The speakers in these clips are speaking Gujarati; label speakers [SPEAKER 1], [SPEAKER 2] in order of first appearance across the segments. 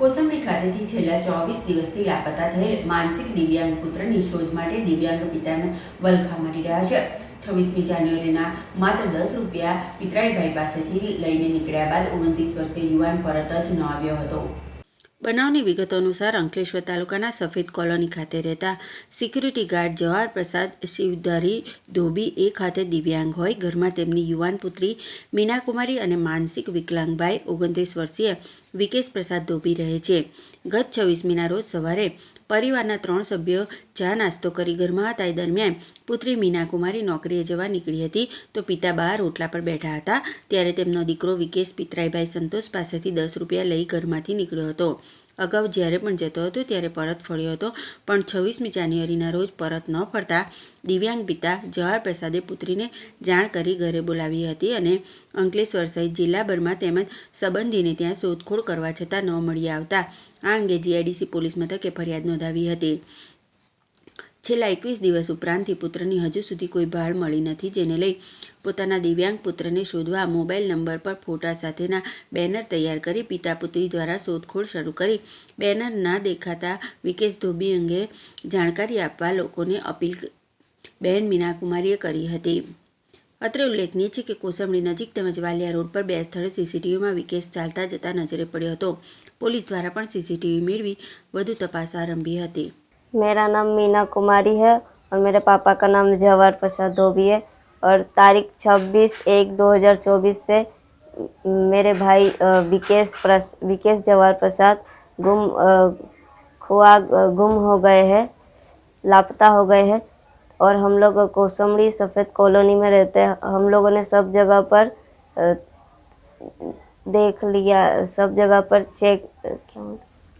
[SPEAKER 1] કોસંબી ખાતેથી છેલ્લા ચોવીસ દિવસથી લાપતા થયેલ માનસિક દિવ્યાંગ પુત્રની શોધ માટે દિવ્યાંગ પિતાને વલખા મારી રહ્યા છે. છવ્વીસમી જાન્યુઆરીના માત્ર દસ રૂપિયા પિતરાઈભાઈ પાસેથી લઈને નીકળ્યા બાદ ઓગણત્રીસ વર્ષે યુવાન પરત જ ન આવ્યો હતો. બનાવની વિગતો અનુસાર અંકલેશ્વર તાલુકાના સફેદ કોલોની ખાતે રહેતા સિક્યુરિટી ગાર્ડ જવાહર પ્રસાદ શિવધારી ધોબી એ ખાતે દિવ્યાંગ હોય. ઘરમાં તેમની યુવાન પુત્રી મીનાકુમારી અને માનસિક વિકલાંગભાઈ ઓગણત્રીસ વર્ષીય વિકેશ પ્રસાદ ધોબી રહે છે. ગત છવ્વીસમીના રોજ સવારે પરિવારના ત્રણ સભ્યો ચા નાસ્તો કરી ઘરમાં હતા એ દરમિયાન પુત્રી મીનાકુમારી નોકરીએ જવા નીકળી હતી. તો પિતા બહાર ઓટલા પર બેઠા હતા. ત્યારે તેમનો દીકરો વિકેશ પિતરાઈભાઈ સંતોષ પાસેથી દસ રૂપિયા લઈ ઘરમાંથી નીકળ્યો હતો. અગાઉ જ્યારે પણ જતો હતો ત્યારે પરત ફર્યો હતો. પણ છવ્વીસમી જાન્યુઆરીના રોજ પરત ન ફરતા દિવ્યાંગ પિતા જવાહર પ્રસાદે પુત્રીને જાણ કરી ઘરે બોલાવી હતી અને અંકલેશ્વર સહિત જિલ્લાભરમાં તેમજ સંબંધીને ત્યાં શોધખોળ કરવા છતાં ન મળી આવતા. આ અંગે જીઆઈડીસી પોલીસ મથકે ફરિયાદ નોંધાવી હતી. છેલ્લા એકવીસ દિવસ ઉપરાંતથી પુત્રની હજુ સુધી કોઈ ભાળ મળી નથી, જેને લઈ પોતાના દિવ્યાંગ પુત્રને શોધવા મોબાઈલ નંબર પર ફોટા સાથેના બેનર તૈયાર કરી પિતા પુત્રી દ્વારા શોધખોળ શરૂ કરી. બેનર ના દેખાતા વિકેશ ધોબી અંગે જાણકારી આપવા લોકોને અપીલ બહેન મીનાકુમારીએ કરી હતી. અત્રે ઉલ્લેખનીય છે કે કોસંબડી નજીક તેમજ વાલિયા રોડ પર બે સ્થળે સીસીટીવીમાં વિકેશ ચાલતા જતા નજરે પડ્યો હતો. પોલીસ દ્વારા પણ સીસીટીવી મેળવી વધુ તપાસ આરંભી હતી.
[SPEAKER 2] मेरा नाम मीना कुमारी है और मेरे पापा का नाम जवाहर प्रसाद धोबी है। और तारीख 26 एक 2024 से मेरे भाई विकेश प्रस विकेश जवाहर प्रसाद गुम खुआ गुम हो गए हैं लापता हो गए हैं। और हम लोग कोसमड़ी सफ़ेद कॉलोनी में रहते हैं। हम लोगों ने सब जगह पर देख लिया सब जगह पर चेक क्या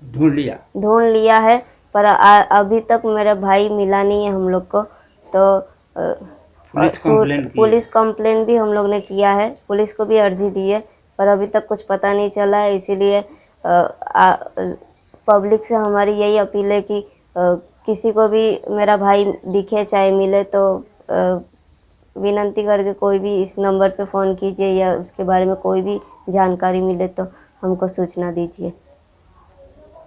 [SPEAKER 3] ढूंढ लिया।
[SPEAKER 2] ढूंढ लिया है। पर आ, अभी तक मेरा भाई मिला नहीं है हम लोग को तो
[SPEAKER 3] पुलिस
[SPEAKER 2] कंप्लेन भी हम लोग ने किया है पुलिस को भी अर्जी दी है पर अभी तक कुछ पता नहीं चला है इसीलिए पब्लिक से हमारी यही अपील है कि अ, किसी को भी मेरा भाई दिखे चाहे मिले तो विनंती करके कोई भी इस नंबर पे फ़ोन कीजिए या उसके बारे में कोई भी जानकारी मिले तो हमको सूचना दीजिए।